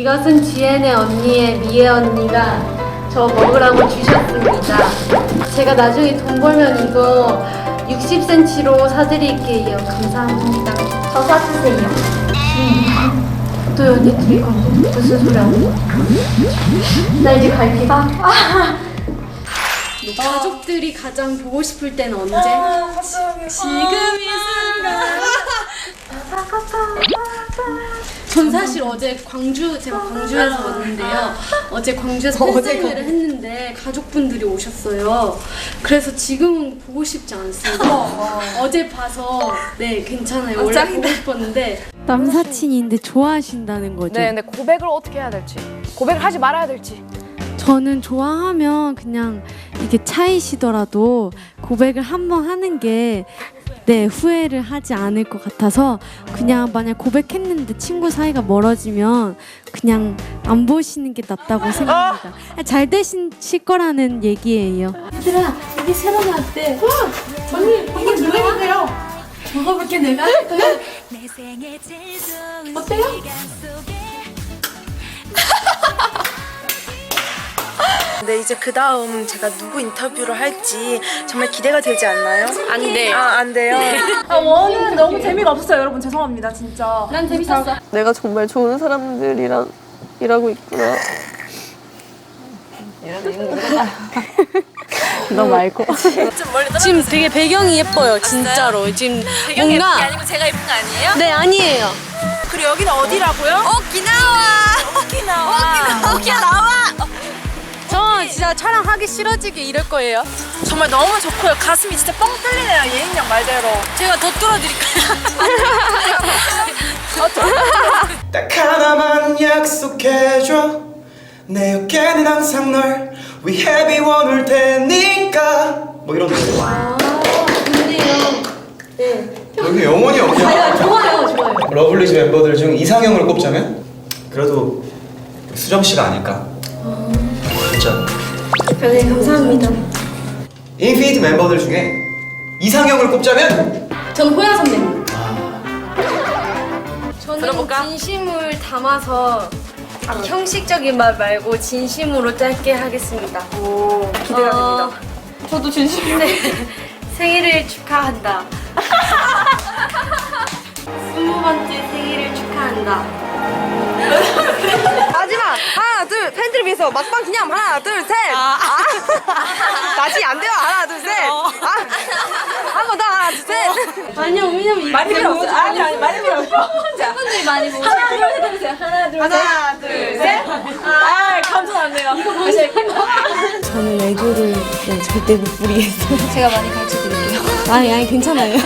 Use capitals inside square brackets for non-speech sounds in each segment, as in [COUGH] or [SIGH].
이것은 지엔의 언니의 미애 언니가 저 먹으라고 주셨습니다. 제가 나중에 돈 벌면 이거 60cm로 사드릴게요. 감사합니다. 저 사주세요. 또 언니 드릴 건데 무슨 소리 거야? 나 이제 갈게. [LAUGHS] 가족들이 가장 보고 싶을 때는 언제? 지금 이 순간. 전 사실 어제 광주 제가 광주에서 왔는데요. 어제 광주에서 팬사인회를 했는데 가족분들이 오셨어요. 그래서 지금은 보고 싶지 않습니다. 어제 봐서 네 괜찮아요. 원래 보고 싶었는데 남사친인데 좋아하신다는 거죠. 네, 근데 고백을 어떻게 해야 될지, 고백을 하지 말아야 될지. 저는 좋아하면 그냥 이게 차이시더라도 고백을 한번 하는 게 네, 후회를 하지 않을 것 같아서 그냥 만약 고백했는데 친구 사이가 멀어지면 그냥 안 보시는 게 낫다고 생각합니다. 잘 되실 거라는 얘기예요. 얘들아, 이게 새로 나왔대. 언니, 이게 누구인데요? 먹어볼게 내가. 어때요? [LAUGHS] 근데 이제 그 다음 제가 누구 인터뷰를 할지 정말 기대가 되지 않나요? 안 돼. 아, 안 돼요. 아, 원은 너무 재미가 없었어요, 여러분. 죄송합니다, 진짜. 난 재밌었어. 내가 정말 좋은 사람들이랑 일하고 있구나. [LAUGHS] 너 말고. 지금 되게 배경이 예뻐요, 진짜로. 지금 뭔가 아니고 제가 예쁜 거 아니에요? 네 아니에요. 그리고 여기는 어디라고요? 오키나 하기 싫어지게 이럴 거예요. 정말 너무 좋고요. 가슴이 진짜 뻥 뚫리네요. 예인양 말대로. 제가 더 뚫어드릴까요? [LAUGHS] 딱 하나만 약속해줘 내 어깨는 항상 널 위해 비워놓을 테니까 뭐 이런 노래 아, 근데요. 네. 여기 영혼이 없냐 아, 좋아요, 좋아요. 러블리즈 멤버들 중 이상형을 꼽자면 그래도 수정 씨가 아닐까 진짜 네, 감사합니다. 인피니트 멤버들 중에 이상형을 꼽자면 전 호야 선배님. 저는 진심을 담아서 형식적인 말 말고 진심으로 짧게 하겠습니다. 오, 기대가 됩니다. 저도 진심. 네. 생일을 축하한다. [LAUGHS] 스무 번째 생일을 축하한다. [LAUGHS] 위해서 막방 기념 하나 둘 셋. 아. [LAUGHS] 다시 안 돼요. 하나 둘 셋. 아. 한번 더 하나 둘 셋. 아니요, 왜냐면 많이 필요 없어. 아니, 아니, 많이 필요 없어. 팬분들이 많이 보고 하나, 둘, 셋 해보세요. 하나, 둘, 셋. 하나 둘 셋. 아, 감전 안 돼요. 다시 할게요. 저는 애교를 네, 절대 못 부리겠어요. 제가 많이 가르쳐 드릴게요. 아니 아니 괜찮아요.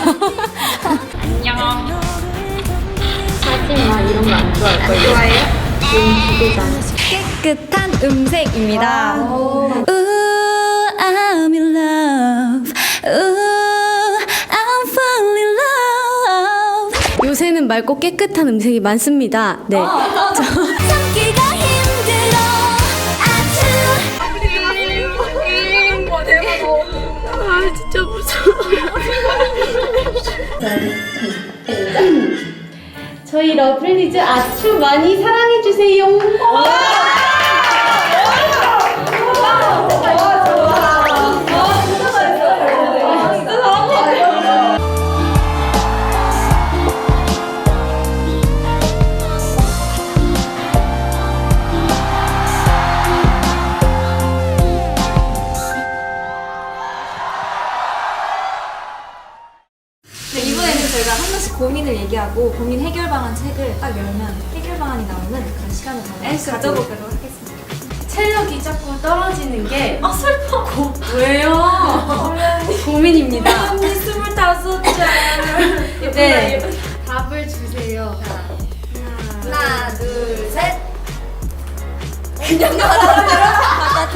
사진이나 이런 거 안 좋아할 거예요. 좋아해요? 깨끗한 음색입니다. Ooh, I'm in love. Ooh, I'm falling in love. 요새는 맑고 깨끗한 음색이 많습니다. 네. [LAUGHS] 참기가 힘들어. 아주 [LAUGHS] 저희 러블리즈 아주 많이 사랑해주세요. 고민을 얘기하고 고민 해결 방안 책을 딱 열면 해결 방안이 나오는 그런 시간을 한번 가져보도록 하겠습니다. 체력이 자꾸 떨어지는 게 아, 슬퍼. 고, 왜요? [LAUGHS] 고민입니다. 언니 스물다섯째. 네. [LAUGHS] 답을 주세요. 하나, 둘, 셋. 아,